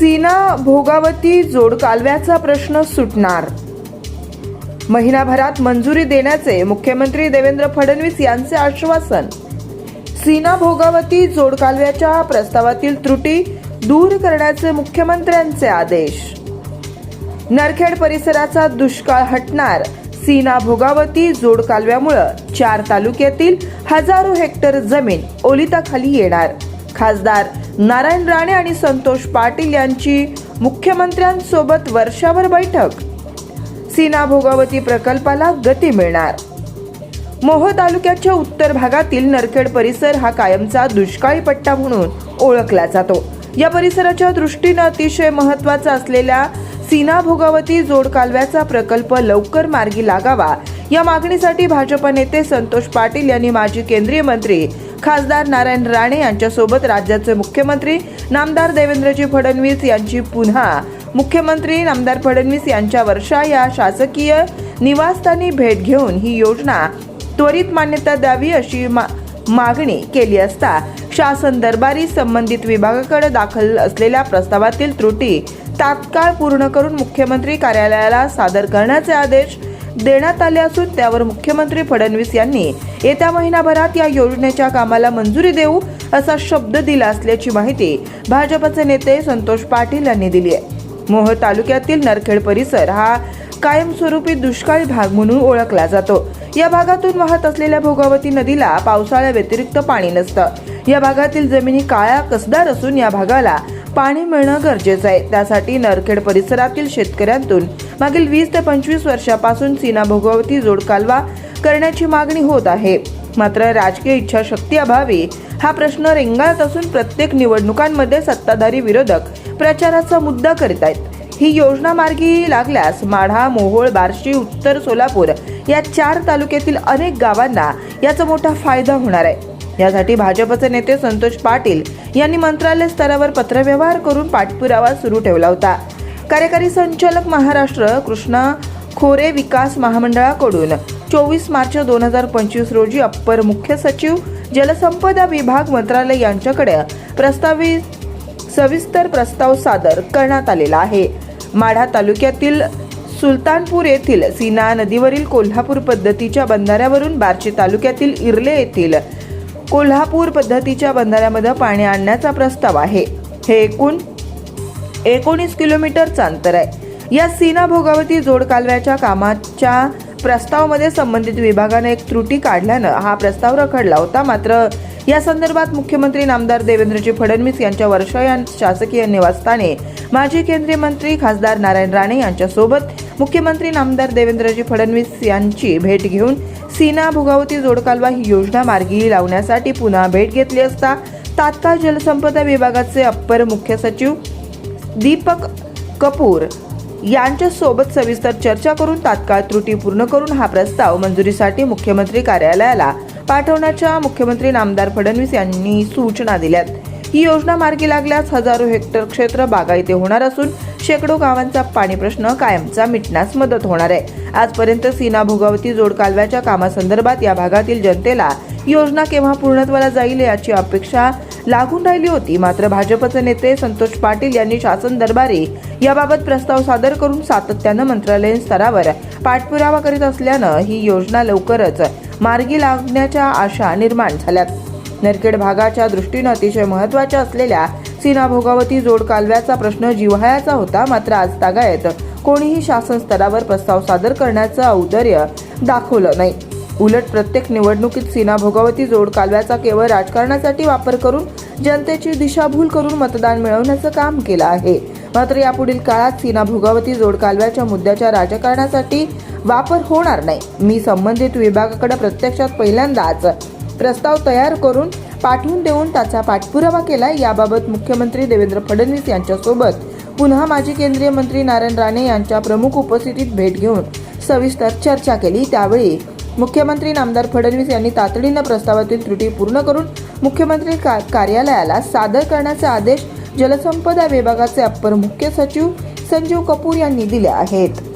सीना भोगावती जोड कालव्याचा प्रश्न सुटणार. महिनाभरात मंजुरी देण्याचे मुख्यमंत्री देवेंद्र फडणवीस यांचे आश्वासन. सीना भोगावती जोड कालव्याच्या प्रस्तावातील त्रुटी दूर करण्याचे मुख्यमंत्र्यांचे आदेश. नरखेड परिसराचा दुष्काळ हटणार. सीना भोगावती जोड कालव्यामुळं चार तालुक्यातील हजारो हेक्टर जमीन ओलिताखाली येणार. खासदार नारायण राणे आणि संतोष पाटील यांची मुख्यमंत्र्यांसोबत वर्षावर बैठक. सीना भोगावती प्रकल्पाला गती मिळणार. मोह तालुक्याच्या उत्तर भागातील नरखेड परिसर हा कायमचा दुष्काळी पट्टा म्हणून ओळखला जातो. या परिसराच्या दृष्टीनं अतिशय महत्त्वाचा असलेल्या सीना भोगावती जोड कालव्याचा प्रकल्प लवकर मार्गी लागावा या मागणीसाठी भाजप नेते संतोष पाटील यांनी माजी केंद्रीय मंत्री खासदार नारायण राणे यांच्यासोबत राज्याचे मुख्यमंत्री नामदार देवेंद्रजी फडणवीस यांची पुन्हा मुख्यमंत्री नामदार फडणवीस यांच्या वर्षा या शासकीय निवासस्थानी भेट घेऊन ही योजना त्वरित मान्यता द्यावी अशी मा- मागणी केली असता शासन दरबारी संबंधित विभागाकडे दाखल असलेल्या प्रस्तावातील त्रुटी तात्काळ पूर्ण करून मुख्यमंत्री कार्यालयाला सादर करण्याचे आदेश देण्यात आले असून त्यावर मुख्यमंत्री फडणवीस यांनी येत्या महिनाभरात या योजनेच्या कामाला मंजुरी देऊ असा शब्द दिला असल्याची माहिती भाजपचे नेते संतोष पाटील यांनी दिली आहे. मोह तालुक्यातील नरखेड परिसर हा कायमस्वरूपी दुष्काळी भाग म्हणून ओळखला जातो. या भागातून वाहत असलेल्या भोगावती नदीला पावसाळ्या व्यतिरिक्त पाणी नसतं. या भागातील जमिनी काळ्या कसदार असून या भागाला पाणी मिळणं गरजेचं आहे. त्यासाठी नरखेड परिसरातील शेतकऱ्यांतून मागील वीस ते पंचवीस वर्षापासून सीना भोगवती जोड कालवा करण्याची मागणी होत आहे. मात्र राजकीय इच्छाशक्ती अभावी हा प्रश्न रेंगाळत असून प्रत्येक निवडणुकांमध्ये सत्ताधारी विरोधक प्रचाराचा मुद्दा करीत आहेत. ही योजना मार्गी लागल्यास माढा मोहोळ बार्शी उत्तर सोलापूर या चार तालुक्यातील अनेक गावांना याचा मोठा फायदा होणार आहे. यासाठी भाजपचे नेते संतोष पाटील यांनी मंत्रालय स्तरावर पत्रव्यवहार करून पाठपुरावा सुरू ठेवला होता. कार्यकारी संचालक महाराष्ट्र कृष्णा खोरे विकास महामंडळाकडून चोवीस मार्च दोन हजार पंचवीस रोजी अप्पर मुख्य सचिव जलसंपदा विभाग मंत्रालय यांच्याकडे प्रस्तावित सविस्तर प्रस्ताव सादर करण्यात आलेला आहे. माढा तालुक्यातील सुलतानपूर येथील सीना नदीवरील कोल्हापूर पद्धतीच्या बंधाऱ्यावरून बार्शी तालुक्यातील इर्ले येथील कोल्हापूर पद्धतीच्या बंधाऱ्यामध्ये पाणी आणण्याचा प्रस्ताव आहे. हे एकूण एकोणीस किलोमीटरचं अंतर आहे. या सीना भोगावती जोड कालव्याच्या कामाच्या प्रस्तावामध्ये संबंधित विभागाने एक त्रुटी काढल्यानं हा प्रस्ताव रखडला होता. मात्र या संदर्भात मुख्यमंत्री नामदार देवेंद्रजी फडणवीस यांच्या वर्षा या शासकीय निवासस्थानी माजी केंद्रीय मंत्री खासदार नारायण राणे यांच्यासोबत मुख्यमंत्री नामदार देवेंद्रजी फडणवीस यांची भेट घेऊन सीना भोगावती जोडकालवा ही योजना मार्गी लावण्यासाठी पुन्हा भेट घेतली असता तात्काळ जलसंपदा विभागाचे अप्पर मुख्य सचिव दीपक कपूर यांच्यासोबत सविस्तर चर्चा करून तात्काळ त्रुटी पूर्ण करून हा प्रस्ताव मंजुरीसाठी मुख्यमंत्री कार्यालयाला पाठवण्याच्या मुख्यमंत्री नामदार फडणवीस यांनी सूचना दिल्यात. ही योजना मार्गी लागल्यास हजारो हेक्टर क्षेत्र बागायती होणार असून शेकडो गावांचा पाणी प्रश्न कायमचा मिटण्यास मदत होणार आहे. आजपर्यंत सीना भोगावती जोड कालव्याच्या कामासंदर्भात या भागातील जनतेला योजना केव्हा पूर्णत्वाला जाईल याची अपेक्षा लागून राहिली होती. मात्र भाजपचे नेते संतोष पाटील यांनी शासन दरबारी याबाबत प्रस्ताव सादर करून सातत्यानं मंत्रालयीन स्तरावर पाठपुरावा करीत असल्यानं ही योजना लवकरच मार्गी लागण्याच्या आशा निर्माण झाल्यात. नरखेड भागाच्या दृष्टीनं अतिशय महत्त्वाच्या असलेल्या सीना भोगावती जोड कालव्याचा प्रश्न जिव्हाळ्याचा होता मात्र आज तागायत. कोणीही शासन स्तरावर प्रस्ताव सादर करण्याचं औदर्य दाखवलं नाही. उलट प्रत्येक निवडणुकीत सीना भोगावती जोड कालव्याचा केवळ राजकारणासाठी वापर करून जनतेची दिशाभूल करून मतदान मिळवण्याचं काम केलं आहे. मात्र यापुढील काळात सीना भोगावती जोड कालव्याच्या मुद्द्याच्या राजकारणासाठी वापर होणार नाही. मी संबंधित विभागाकडे प्रत्यक्षात पहिल्यांदाच प्रस्ताव तयार करून पाठवून देऊन त्याचा पाठपुरावा केला याबाबत मुख्यमंत्री देवेंद्र फडणवीस यांच्यासोबत. पुन्हा माजी केंद्रीय मंत्री नारायण राणे यांच्या प्रमुख उपस्थितीत भेट घेऊन सविस्तर चर्चा केली. त्यावेळी मुख्यमंत्री नामदार फडणवीस यांनी तातडीनं प्रस्तावातील त्रुटी पूर्ण करून मुख्यमंत्री का- कार्यालयाला सादर करण्याचे आदेश जलसंपदा विभागाचे अप्पर मुख्य सचिव संजीव कपूर यांनी दिले आहेत.